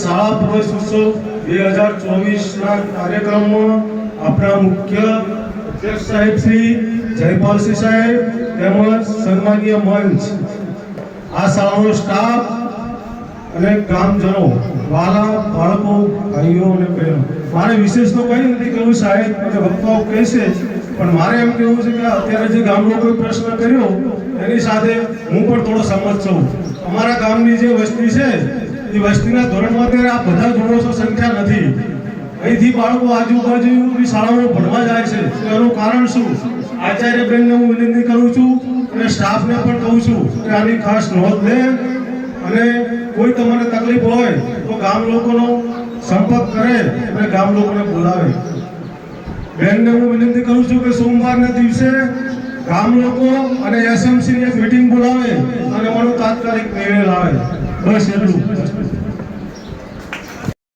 શાળા પ્રવેશ ઉત્સવ બે હજાર ચોવીસના કાર્યક્રમમાં આપણા મુખ્ય અધ્યક્ષ સાહેબ શ્રી જયપાલસિંહ સાહેબ તેમજ સન્માનીય મંચ, આ શાળાનો સ્ટાફ અને ગ્રામજનો, વાલા, બાળકો, ભાઈઓ અને બહેનો. મારે વિશેષ તો કંઈ નથી કહેવું સાહેબ અને વક્તાઓ કહેશે, પણ મારે એમ કહેવું છે કે અત્યારે જે ગામનો કોઈ પ્રશ્ન કર્યો, એની સાથે હું પણ થોડો સંમત છું. અમારા ગામની જે વસ્તી છે એ વસ્તીના ધોરણમાં અત્યારે આ બધા ધોરણો સંખ્યા નથી. અહીંથી બાળકો આજુબાજુની શાળાઓ ભણવા જાય છે. એનું કારણ શું? આચાર્ય બેનને હું વિનંતી કરું છું અને સ્ટાફને પણ કહું છું કે આની ખાસ નોંધ લે. અને કોઈ તમને તકલીફ હોય તો ગામ લોકોનો સંપર્ક કરે અને ગામ લોકોને બોલાવે. બેનને હું વિનંતી કરું છું કે સોમવારના દિવસે ગામ લોકો અને એસએમસી ની એક મીટિંગ બોલાવે. Vai, Nós, Senhor.